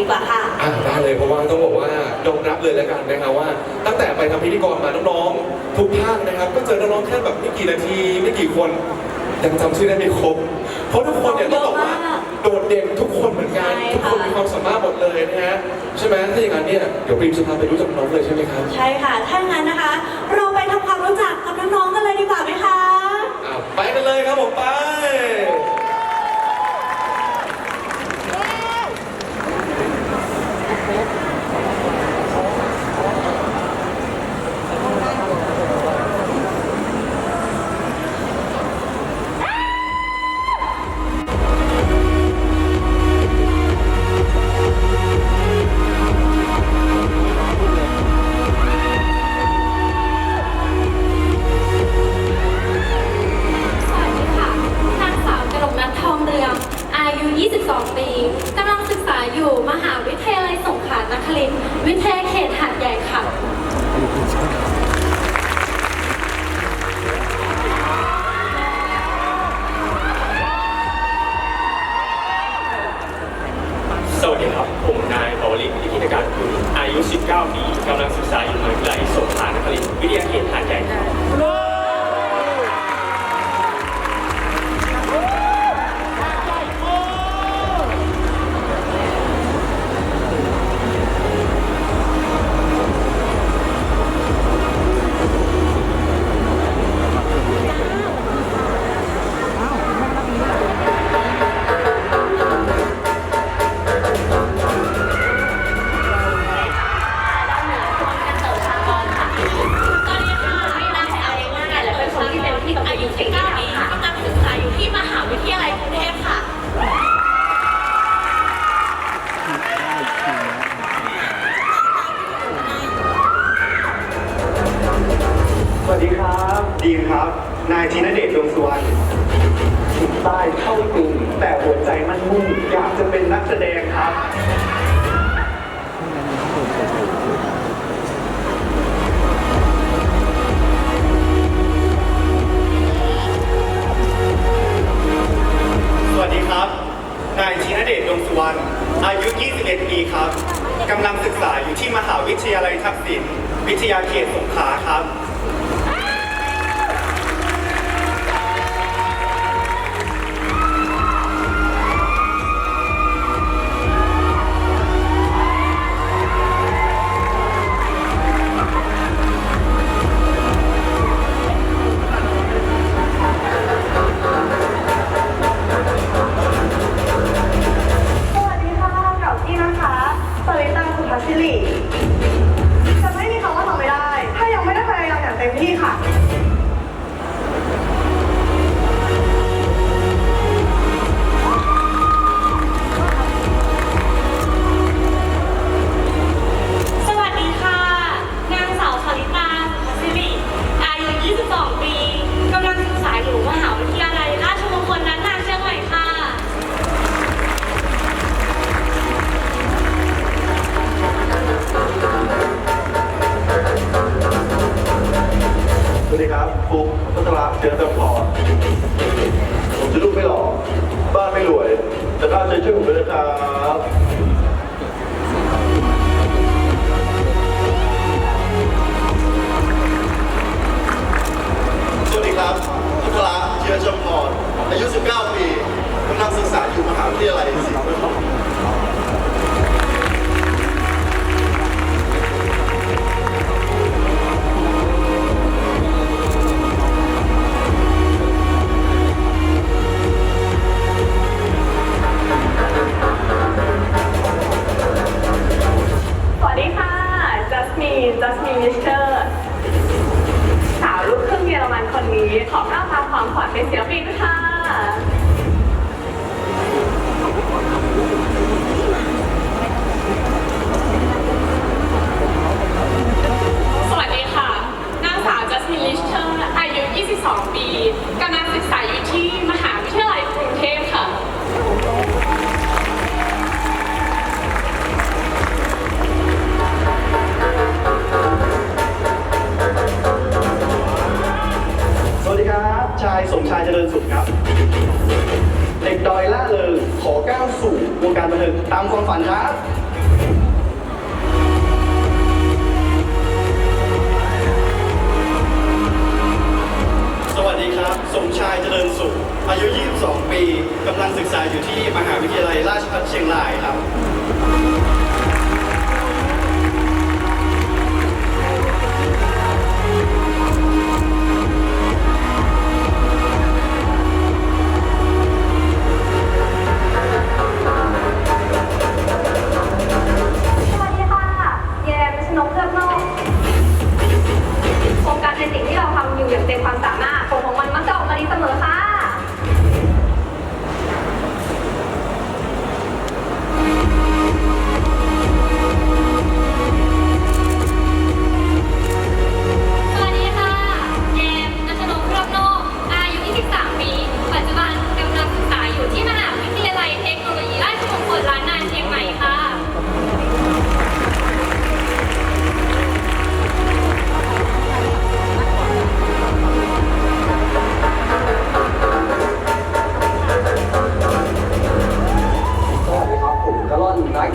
ีกว่าค่ะ อะได้เลยเพราะว่าต้องบอกว่ายอมรับเลยแล้วกันนะครับว่า ตั้งแต่ไปทำพิธีกรมาน้องๆทุกภาคนะครับ ก็เจอน้องๆแค่แบบไม่กี่นาทีไม่กี่คนยังจำชื่อได้ไม่ครบเพราะทุกคนเนี่ยต้องบอกว่าโดดเด่นทุกคนเหมือนกันทุกคนมีความสามารถหมดเลยนะฮะใช่ไหมถ้าอย่างนั้นเนี่ยเดี๋ยวปรีมจะพาไปรู้จักน้องเลยใช่ไหมครับใช่ค่ะ ถ้างั้นนะคะ เราไปทำความรู้จักกับน้องๆกันเลยดีกว่าไหมคะไปกันเลยครับผมไป ดีครับ นายชินเดชดวงสุวรรณถึงใต้เข้าตึงแต่หัวใจมันมุ่งอยากจะเป็นนักแสดงครับ Yeah. the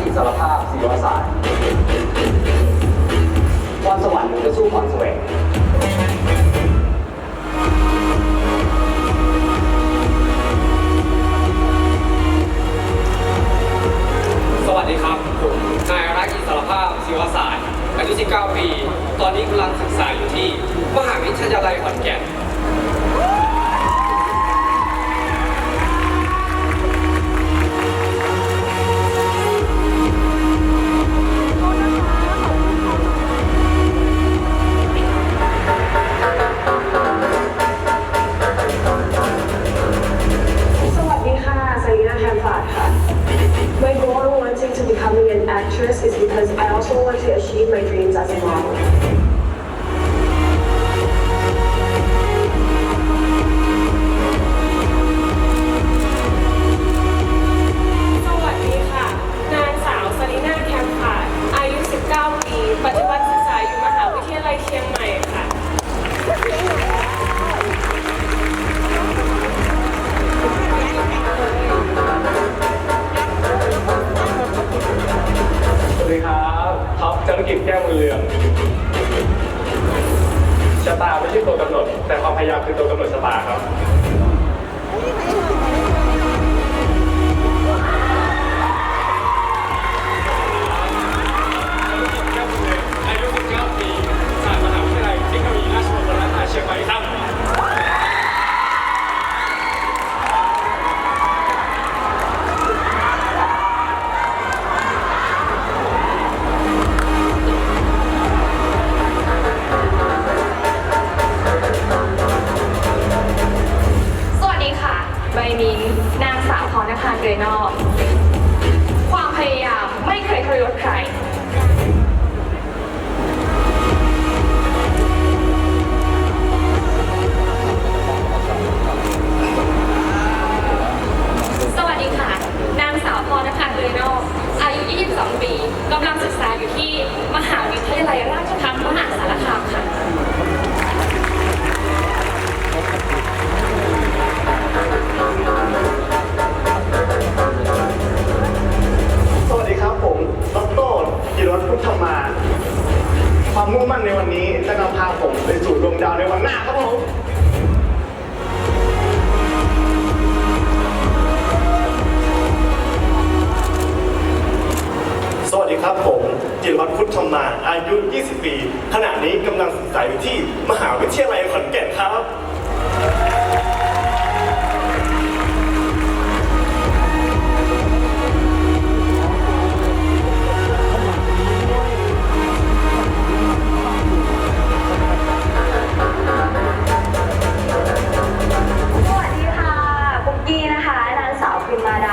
ที่สารภาพศิลปศาสตร์ความสวรรค์หรือจะสู้ความแสวงสวัสดีครับ ผมนายรักอิสรภาพศิวศาสตร์อายุ19 ปี ตอนนี้กำลังศึกษาอยู่ที่ มหาวิทยาลัยขอนแก่น ครับผมสวัสดีครับผมจิรวัตรพุทธรรมาอายุ 20 ปี ขณะนี้กำลังศึกษาอยู่ที่มหาวิทยาลัยขอนแก่นครับ